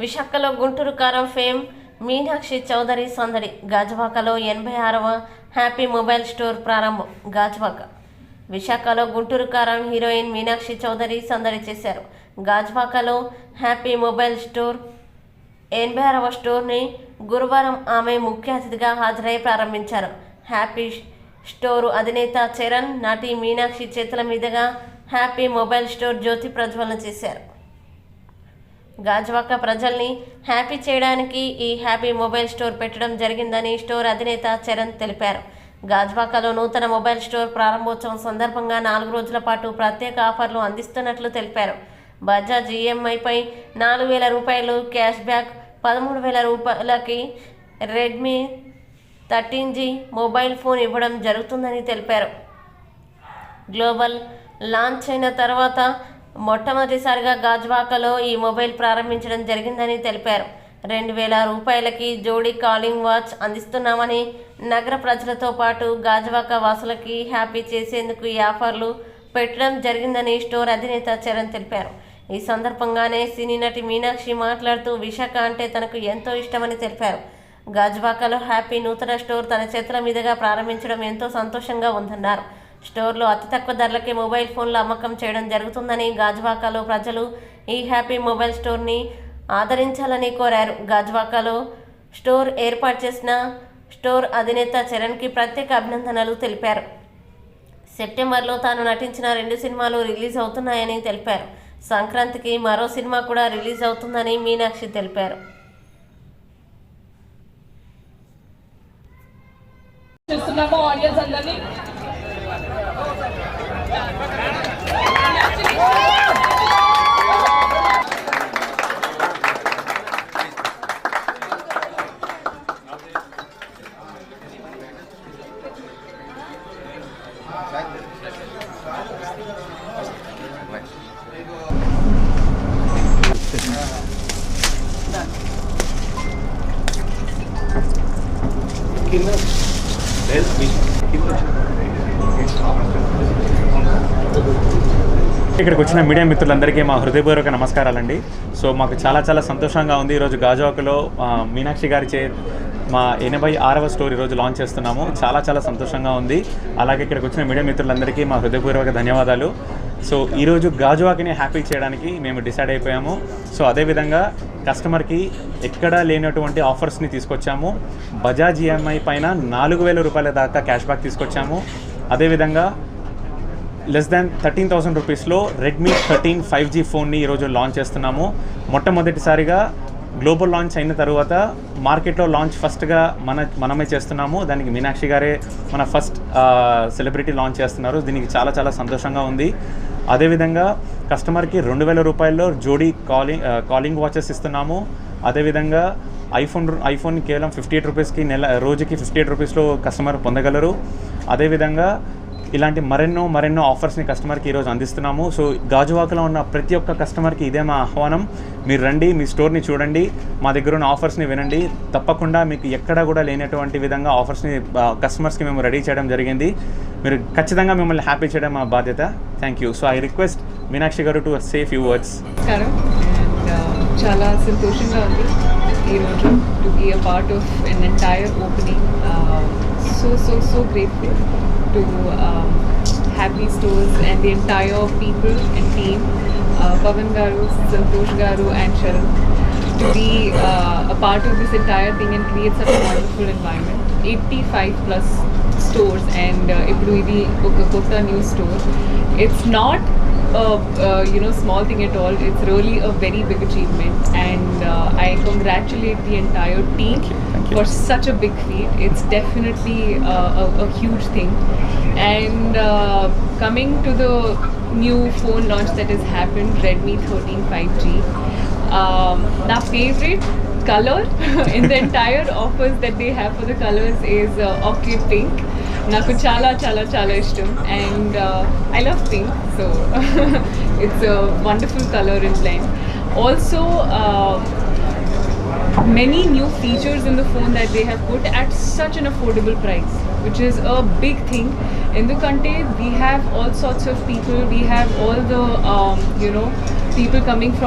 విశాఖలో గుంటూరు కారం ఫేమ్ మీనాక్షి చౌదరి సందడి గాజువాకలో ఎనభై ఆరవ హ్యాపీ మొబైల్ స్టోర్ ప్రారంభం గాజువాక. విశాఖలో గుంటూరు కారం హీరోయిన్ మీనాక్షి చౌదరి సందడి చేశారు. గాజువాకలో హ్యాపీ మొబైల్ స్టోర్ ఎనభై ఆరవ స్టోర్ని గురువారం ఆమె ముఖ్య అతిథిగా హాజరై ప్రారంభించారు. హ్యాపీ స్టోరు అధినేత చరణ్ నటి మీనాక్షి చేతుల మీదుగా హ్యాపీ మొబైల్ స్టోర్ జ్యోతి ప్రజ్వలన చేశారు. గాజువాక ప్రజల్ని హ్యాపీ చేయడానికి ఈ హ్యాపీ మొబైల్ స్టోర్ పెట్టడం జరిగిందని స్టోర్ అధినేత చరణ్ తెలిపారు. గాజువాకలో నూతన మొబైల్ స్టోర్ ప్రారంభోత్సవం సందర్భంగా నాలుగు రోజుల పాటు ప్రత్యేక ఆఫర్లు అందిస్తున్నట్లు తెలిపారు. బజాజ్ ఈఎంఐపై నాలుగు వేల రూపాయలు క్యాష్ బ్యాక్ పదమూడు వేల రూపాయలకి Redmi thirteen G mobile phone ఇవ్వడం జరుగుతుందని తెలిపారు. గ్లోబల్ లాంచ్ అయిన తర్వాత మొట్టమొదటిసారిగా గాజువాకలో ఈ మొబైల్ ప్రారంభించడం జరిగిందని తెలిపారు. రెండు వేల రూపాయలకి జోడీ కాలింగ్ వాచ్ అందిస్తున్నామని నగర ప్రజలతో పాటు గాజువాక వాసులకి హ్యాపీ చేసేందుకు ఈ ఆఫర్లు పెట్టడం జరిగిందని స్టోర్ అధినేత చరణ్ తెలిపారు. ఈ సందర్భంగానే సినీ నటి మీనాక్షి మాట్లాడుతూ విశాఖ అంటే తనకు ఎంతో ఇష్టమని తెలిపారు. గాజువాకలో హ్యాపీ నూతన స్టోర్ తన చేతుల మీదుగా ప్రారంభించడం ఎంతో సంతోషంగా ఉందన్నారు. స్టోర్లో అతి తక్కువ ధరలకే మొబైల్ ఫోన్ల అమ్మకం చేయడం జరుగుతుందని గాజువాకలో ప్రజలు ఈ హ్యాపీ మొబైల్ స్టోర్ని ఆదరించాలని కోరారు. గాజువాకలో స్టోర్ ఏర్పాటు చేసిన స్టోర్ అధినేత చరణ్కి ప్రత్యేక అభినందనలు తెలిపారు. సెప్టెంబర్లో తాను నటించిన రెండు సినిమాలు రిలీజ్ అవుతున్నాయని తెలిపారు. సంక్రాంతికి మరో సినిమా కూడా రిలీజ్ అవుతుందని మీనాక్షి తెలిపారు. చూస్తున్నాము ఆడియన్స్ అందరినీ. Kinder, selbst nicht. Kinder, ఇక్కడికి వచ్చిన మీడియా మిత్రులందరికీ మా హృదయపూర్వక నమస్కారాలండి. సో మాకు చాలా చాలా సంతోషంగా ఉంది. ఈరోజు గాజువాకలో మీనాక్షి గారి చే మా ఎనభై ఆరవ స్టోర్ ఈరోజు లాంచ్ చేస్తున్నాము. చాలా చాలా సంతోషంగా ఉంది. అలాగే ఇక్కడికి వచ్చిన మీడియా మిత్రులందరికీ మా హృదయపూర్వక ధన్యవాదాలు. సో ఈరోజు గాజువాకిని హ్యాపీ చేయడానికి మేము డిసైడ్ అయిపోయాము. సో అదేవిధంగా కస్టమర్కి ఎక్కడా లేనటువంటి ఆఫర్స్ని తీసుకొచ్చాము. బజాజ్ ఈఎంఐ పైన నాలుగు వేల రూపాయల దాకా క్యాష్ బ్యాక్ తీసుకొచ్చాము. అదేవిధంగా లెస్ దాన్ థర్టీన్ థౌసండ్ రూపీస్లో రెడ్మీ థర్టీన్ ఫైవ్ జీ ఫోన్ని ఈరోజు లాంచ్ చేస్తున్నాము. మొట్టమొదటిసారిగా గ్లోబల్ లాంచ్ అయిన తర్వాత మార్కెట్లో లాంచ్ ఫస్ట్గా మన మనమే చేస్తున్నాము. దానికి మీనాక్షి గారే మన ఫస్ట్ సెలబ్రిటీ లాంచ్ చేస్తున్నారు. దీనికి చాలా చాలా సంతోషంగా ఉంది. అదేవిధంగా కస్టమర్కి రెండు వేల రూపాయల్లో జోడీ కాలింగ్ కాలింగ్ వాచెస్ ఇస్తున్నాము. అదేవిధంగా ఐఫోన్ ఐఫోన్ కేవలం ఫిఫ్టీ ఎయిట్ రూపీస్కి నెల రోజుకి ఫిఫ్టీ ఎయిట్ రూపీస్లో కస్టమర్ పొందగలరు. అదేవిధంగా ఇలాంటి మరెన్నో మరెన్నో ఆఫర్స్ని కస్టమర్కి ఈరోజు అందిస్తున్నాము. సో గాజువాకలో ఉన్న ప్రతి ఒక్క కస్టమర్కి ఇదే మా ఆహ్వానం. మీరు రండి మీ స్టోర్ని చూడండి మా దగ్గర ఉన్న ఆఫర్స్ని వినండి. తప్పకుండా మీకు ఎక్కడ కూడా లేనటువంటి విధంగా ఆఫర్స్ని కస్టమర్స్కి మేము రెడీ చేయడం జరిగింది. మీరు ఖచ్చితంగా మిమ్మల్ని హ్యాపీ చేయడం మా బాధ్యత. Thank you so I request Meenakshi garu to say few words చాలా సంతోషంగా ఉంది ఈరోజు to be a part of an entire opening so so so grateful to um, Happy Stores and the entire people and team, uh, Pavan Garu, Santosh Garu and Sharan, to be uh, a part of this entire thing and create such a wonderful environment. 85 plus stores and uh, Ipuidi Okakota new store. It's not a, uh, you know small thing at all. It's really a very big achievement, and uh, I congratulate the entire team Thank you. for such a big feat it's definitely uh, a, a huge thing and uh, coming to the new phone launch that has happened redmi 13 5g um, my favorite color in the entire offers that they have for the colors is uh, orchid pink నాకు చాలా చాలా చాలా ఇష్టం and I love pink so it's wonderful colour in blend also many new features in the phone that they have put at such an affordable price which is a big thing. In the country we have all sorts of people. We have all the um, you know people coming from